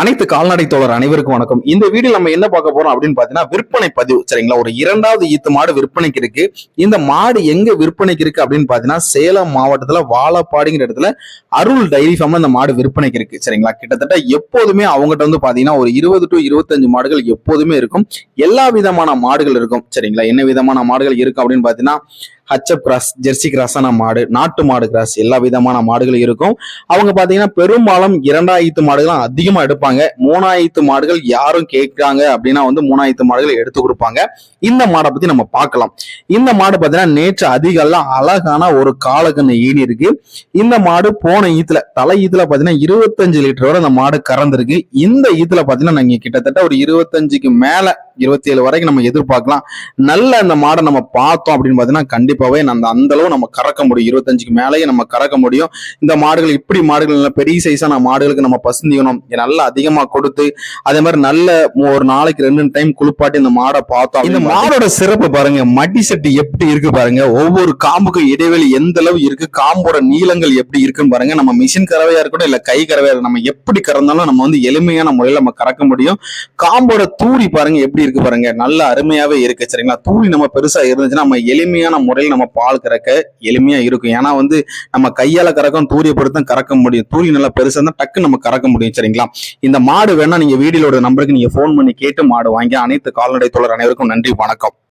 அனைத்து கால்நடை தோழர் அனைவருக்கும் வணக்கம். இந்த வீடியோ நம்ம என்ன பார்க்க போறோம் அப்படின்னு பாத்தீங்கன்னா விற்பனை பதிவு சரிங்களா? ஒரு இரண்டாவது ஈத்து மாடு விற்பனைக்கு இருக்கு. இந்த மாடு எங்க விற்பனைக்கு இருக்கு அப்படின்னு பாத்தீங்கன்னா சேலம் மாவட்டத்துல வாழப்பாடிங்கிற இடத்துல அருள் டைரி ஃபார்ம்ல இந்த மாடு விற்பனைக்கு இருக்கு சரிங்களா? கிட்டத்தட்ட எப்போதுமே அவங்ககிட்ட வந்து பாத்தீங்கன்னா ஒரு இருபது டு இருபத்தஞ்சு மாடுகள் எப்போதுமே இருக்கும். எல்லா விதமான மாடுகள் இருக்கும் சரிங்களா? என்ன விதமான மாடுகள் இருக்கும் அப்படின்னு பாத்தீங்கன்னா ஹச்சப் கிராஸ் ஜெர்சி கிராஸான மாடு நாட்டு மாடு கிராஸ் எல்லா விதமான மாடுகள் இருக்கும். அவங்க பார்த்தீங்கன்னா பெரும்பாலும் இரண்டாயிரத்து மாடுகள் அதிகமா எடுப்பாங்க. மூணாயிரத்து மாடுகள் யாரும் கேட்கறாங்க அப்படின்னா வந்து மூணாயிரத்து மாடுகள் எடுத்து கொடுப்பாங்க. இந்த மாடை பற்றி நம்ம பார்க்கலாம். இந்த மாடு பார்த்தீங்கன்னா நேற்று அதிகால அழகான ஒரு காலக்கண்ணு ஈடி இருக்கு. இந்த மாடு போன ஈத்துல தலை ஈத்துல பார்த்தீங்கன்னா இருபத்தஞ்சு லிட்டர் வரை அந்த மாடு கறந்துருக்கு. இந்த ஈத்துல பார்த்தீங்கன்னா நாங்கள் கிட்டத்தட்ட ஒரு இருபத்தஞ்சுக்கு மேல இருபத்தி ஏழு வரைக்கும் நம்ம எதிர்பார்க்கலாம். நல்ல இந்த மாடை நம்ம பார்த்தோம் அப்படின்னு பார்த்தீங்கன்னா கண்டிப்பாக கண்டிப்பாவே அந்த அந்த அளவு நம்ம கறக்க முடியும். இருபத்தஞ்சுக்கு மேலேயே நம்ம கறக்க முடியும். இந்த மாடுகள் இப்படி மாடுகள் நல்ல பெரிய சைஸான மாடுகளுக்கு நம்ம பசுந்தீவனம் நல்லா அதிகமா கொடுத்து அதே மாதிரி நல்ல ஒரு நாளைக்கு ரெண்டு டைம் குளிப்பாட்டி இந்த மாடை பார்த்தோம் இந்த மாடோட சிறப்பு பாருங்க மடி செட்டு எப்படி இருக்கு பாருங்க ஒவ்வொரு காம்புக்கும் இடைவெளி எந்த அளவு இருக்கு காம்போட நீளங்கள் எப்படி இருக்குன்னு பாருங்க. நம்ம மிஷின் கறவையா இருக்கட்டும் இல்ல கை கறவையா இருக்கட்டும் நம்ம எப்படி கறந்தாலும் நம்ம வந்து எளிமையான முறையில நம்ம கறக்க முடியும். காம்போட தூரி பாருங்க எப்படி இருக்கு பாருங்க நல்ல அருமையாவே இருக்கு சரிங்களா? தூரி நம்ம பெருசா இருந்துச்சுன்னா நம்ம எளிமையான முறையில் நம்ம பால் கறக்க எளிமையா இருக்கும். ஏன்னா வந்து நம்ம கையால கறக்கும் தூரியப்படுத்தும் கறக்க முடியும். தூரி நல்லா பெருசா இருந்தால் டக்கு நம்ம கறக்க முடியும் சரிங்களா? இந்த மாடு வேணா நீங்க வீடியோட நம்பருக்கு நீங்க ஃபோன் பண்ணி கேட்டு மாடு வாங்கி அனைத்து கால்நடை தோழர் அனைவருக்கும் நன்றி வணக்கம்.